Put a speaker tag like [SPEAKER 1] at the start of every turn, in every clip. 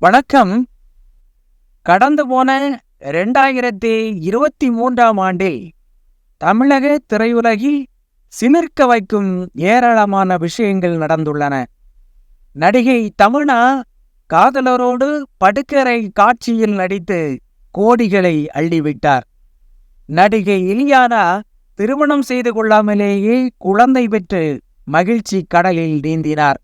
[SPEAKER 1] வணக்கம். கடந்து போன ரெண்டாயிரத்தி இருபத்தி மூன்றாம் ஆண்டில் தமிழக திரையுலகில் சிலிர்க்க வைக்கும் ஏராளமான விஷயங்கள் நடந்துள்ளன. நடிகை தமனா காதலரோடு படுக்கரை காட்சியில் நடித்து கோடிகளை அள்ளிவிட்டார். நடிகை இலியானா திருமணம் செய்து கொள்ளாமலேயே குழந்தை பெற்று மகிழ்ச்சி கடலில் நீந்தினார்.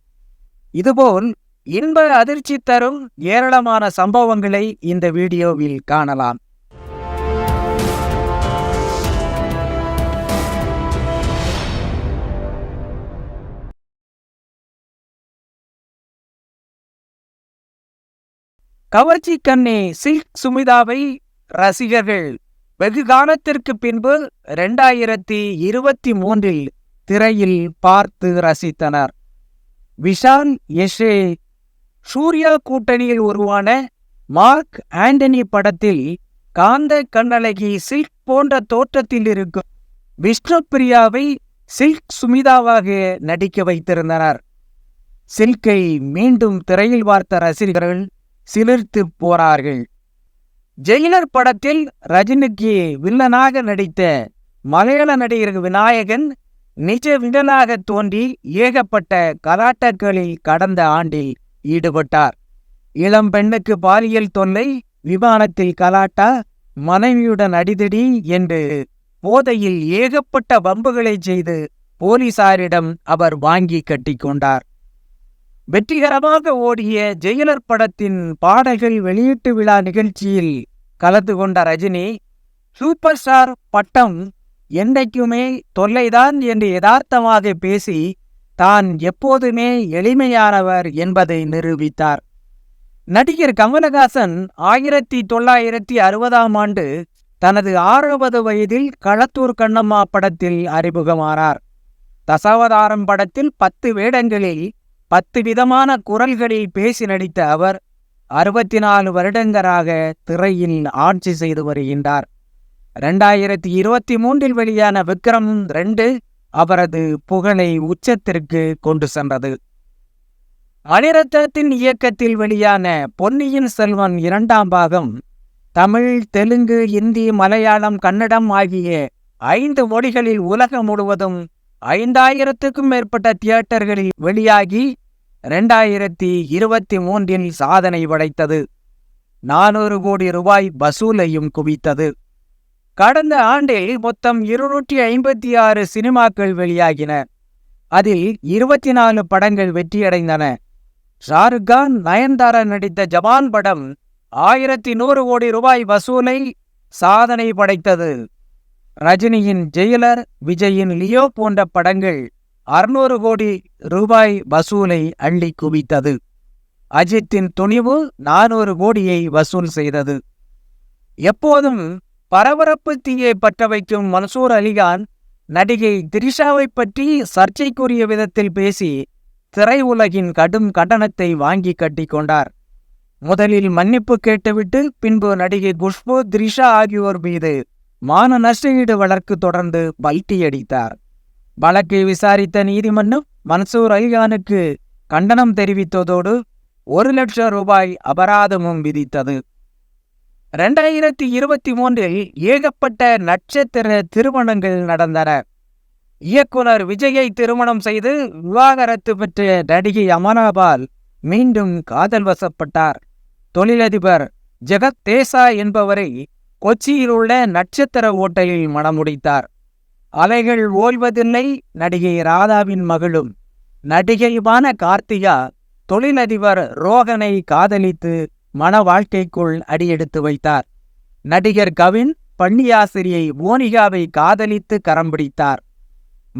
[SPEAKER 1] இதுபோல் இன்ப அதிர்ச்சி தரும் ஏராளமான சம்பவங்களை இந்த வீடியோவில் காணலாம். கவர்ச்சி கண்ணே சில்க் சுமிதாவை ரசிகர்கள். வெகு காலத்திற்கு பின்பு ரெண்டாயிரத்தி இருபத்தி மூன்றில் திரையில் பார்த்து ரசித்தனர். விஷால் யஷே சூர்யா கூட்டணியில் உருவான மார்க் ஆண்டனி படத்தில் காந்த கண்ணழகி சில்க் போன்ற தோற்றத்தில் இருக்கும் விஷ்ணு பிரியாவை சில்க் சுமிதாவாக நடிக்க வைத்திருந்தனர். சில்கை மீண்டும் திரையில் பார்த்த ரசிகர்கள் சிலிர்த்து போறார்கள் ஜெயிலர் படத்தில் ரஜினிக்கு வில்லனாக நடித்த மலையாள நடிகர் விநாயகன் நிஜ வில்லனாக தோன்றி ஏகப்பட்ட கலாட்டக்களில் கடந்த ஆண்டில் ஈடுபட்டார். இளம் பெண்ணுக்கு பாலியல் தொல்லை விமானத்தில் கலாட்டா மனைவியுடன் அடிதடி என்று போதையில் ஏகப்பட்ட வம்புகளை செய்து போலீசாரிடம் அவர் வாங்கி கட்டிக்கொண்டார் வெற்றிகரமாக ஓடிய ஜெயிலர் படத்தின் பாடல்கள் வெளியீட்டு விழா நிகழ்ச்சியில் கலந்து கொண்ட ரஜினி சூப்பர் ஸ்டார் பட்டம் என்றைக்குமே தொல்லைதான் என்று யதார்த்தமாக பேசி தான் எப்போதுமே எளிமையானவர் என்பதை நிரூபித்தார். நடிகர் கமலஹாசன் ஆயிரத்தி தொள்ளாயிரத்தி அறுபதாம் ஆண்டு தனது ஆறாவது வயதில் களத்தூர் கண்ணம்மா படத்தில் அறிமுகமானார். தசாவதாரம் படத்தில் பத்து வேடங்களில் பத்து விதமான குரல்களில் பேசி நடித்த அவர் அறுபத்தி நாலு வருடங்களாக திரையில் ஆட்சி செய்து வருகின்றார். ரெண்டாயிரத்தி இருபத்தி மூன்றில் வெளியான விக்ரம் ரெண்டு அவரது புகழை உச்சத்திற்கு கொண்டு சென்றது. அனிரத்தத்தின் இயக்கத்தில் வெளியான பொன்னியின் செல்வன் இரண்டாம் பாகம் தமிழ் தெலுங்கு இந்தி மலையாளம் கன்னடம் ஆகிய ஐந்து மொழிகளில் உலகம் முழுவதும் ஐந்தாயிரத்துக்கும் மேற்பட்ட தியேட்டர்களில் வெளியாகி ரெண்டாயிரத்தி இருபத்தி மூன்றில் சாதனை படைத்தது. நானூறு கோடி ரூபாய் வசூலையும் குவித்தது. கடந்த ஆண்டில் மொத்தம் இருநூற்றி ஐம்பத்தி ஆறு சினிமாக்கள் வெளியாகின. அதில் இருபத்தி நாலு படங்கள் வெற்றியடைந்தன. ஷாருக் கான் நயன்தாரா நடித்த ஜவான் படம் ஆயிரத்தி நூறு கோடி ரூபாய் வசூலை சாதனை படைத்தது. ரஜினியின் ஜெயிலர் விஜயின் லியோ போன்ற படங்கள் அறுநூறு கோடி ரூபாய் வசூலை அள்ளி குவித்தது. அஜித்தின் துணிவு நானூறு கோடியை வசூல் செய்தது. எப்போதும் பரபரப்பு தீயை பற்ற வைக்கும் மன்சூர் அலிகான் நடிகை திரிஷாவை பற்றி சர்ச்சைக்குரிய விதத்தில் பேசி திரையுலகின் கடும் கட்டணத்தை வாங்கி கட்டிக்கொண்டார் முதலில் மன்னிப்பு கேட்டுவிட்டு பின்பு நடிகை குஷ்பு திரிஷா ஆகியோர் மீது மான நஷ்டஈடு வழக்கு தொடர்ந்து பல்ட்டியடித்தார் வழக்கை விசாரித்த நீதிமன்றம் மன்சூர் அலிகானுக்கு கண்டனம் தெரிவித்ததோடு ஒரு லட்சம் ரூபாய் அபராதமும் விதித்தது. ரெண்டாயிரத்தி இருபத்தி மூன்றில் ஏகப்பட்ட நட்சத்திர திருமணங்கள் நடந்தன. இயக்குனர் விஜயை திருமணம் செய்து விவாகரத்து பெற்ற நடிகை அமனாபால் மீண்டும் காதல் வசப்பட்டார். தொழிலதிபர் ஜெகத் தேசா என்பவரை கொச்சியில் உள்ள நட்சத்திர ஓட்டலில் மணமுடித்தார். அலைகள் ஓய்வதில்லை நடிகை ராதாவின் மகளும். நடிகையுமான கார்த்திகா தொழிலதிபர் ரோகனை காதலித்து மன வாழ்க்கைக்குள் அடியெடுத்து வைத்தார். நடிகர் கவின் பள்ளியாசிரியை மோனிகாவை காதலித்து கரம் பிடித்தார்.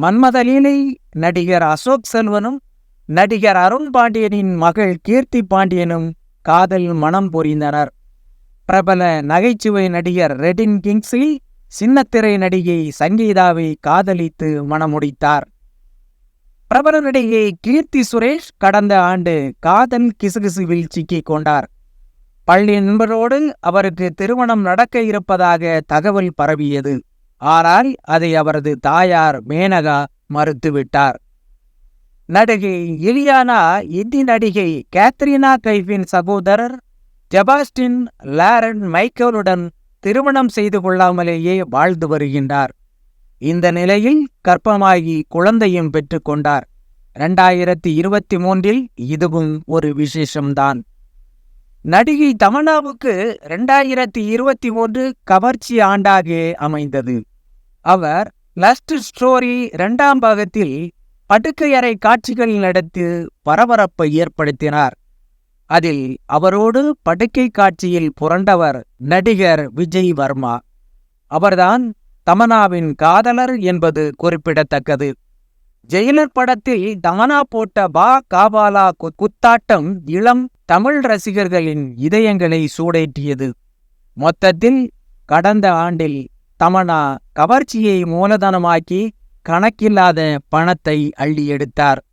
[SPEAKER 1] மன்மதலீலை நடிகர் அசோக் செல்வனும் நடிகர் அருண் பாண்டியனின் மகள் கீர்த்தி பாண்டியனும் காதல் மனம் புரிந்தனர். பிரபல நகைச்சுவை நடிகர் ரெடின் கிங்ஸ்லி சின்னத்திரை நடிகை சங்கீதாவை காதலித்து மணமுடித்தார். பிரபல நடிகை கீர்த்தி சுரேஷ் கடந்த ஆண்டு காதல் கிசுகிசுவில் சிக்கிக் கொண்டார். பள்ளி நண்பரோடு அவருக்கு திருமணம் நடக்க இருப்பதாக தகவல் பரவியது. ஆனால் அதை அவரது தாயார் மேனகா மறுத்துவிட்டார். நடிகை இலியானா இந்தி நடிகை கேத்ரினா கைஃபின் சகோதரர் ஜெபாஸ்டின் லாரன் மைக்கேலுடன் திருமணம் செய்து கொள்ளாமலேயே வாழ்ந்து வருகின்றார். இந்த நிலையில் கர்ப்பமாகி குழந்தையும் பெற்றுக்கொண்டார் இரண்டாயிரத்தி இருபத்தி மூன்றில் இதுவும் ஒரு விசேஷம்தான். நடிகை தமன்னாவுக்கு ரெண்டாயிரத்தி இருபத்தி மூன்று கவர்ச்சி ஆண்டாக அமைந்தது. அவர் லஸ்ட் ஸ்டோரி இரண்டாம் பாகத்தில் படுக்கையறை காட்சிகள் நடத்தி பரபரப்பை ஏற்படுத்தினார். அதில் அவரோடு படுக்கை காட்சியில் புரண்டவர் நடிகர் விஜய் வர்மா. அவர்தான் தமனாவின் காதலர் என்பது குறிப்பிடத்தக்கது. ஜெயிலர் படத்தில் தானா போட்ட பா. காபாலா கு- குத்தாட்டம் இளம் தமிழ் ரசிகர்களின் இதயங்களை சூடேற்றியது. மொத்தத்தில் கடந்த ஆண்டில் தமனா கவர்ச்சியை மூலதனமாக்கி கணக்கில்லாத பணத்தை அள்ளி எடுத்தார்.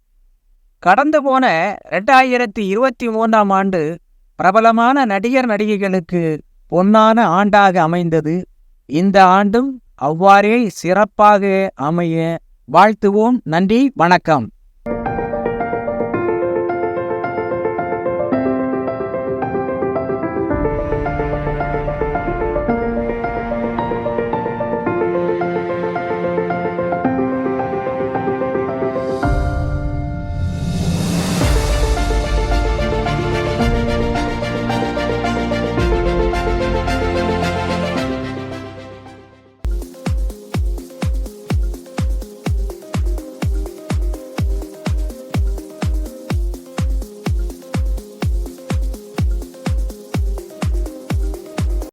[SPEAKER 1] கடந்து போன ரெண்டாயிரத்தி இருபத்தி மூன்றாம் ஆண்டு பிரபலமான நடிகர் நடிகைகளுக்கு பொன்னான ஆண்டாக அமைந்தது. இந்த ஆண்டும் அவ்வாறே சிறப்பாக அமைய வாழ்த்துவோம். நன்றி. வணக்கம்.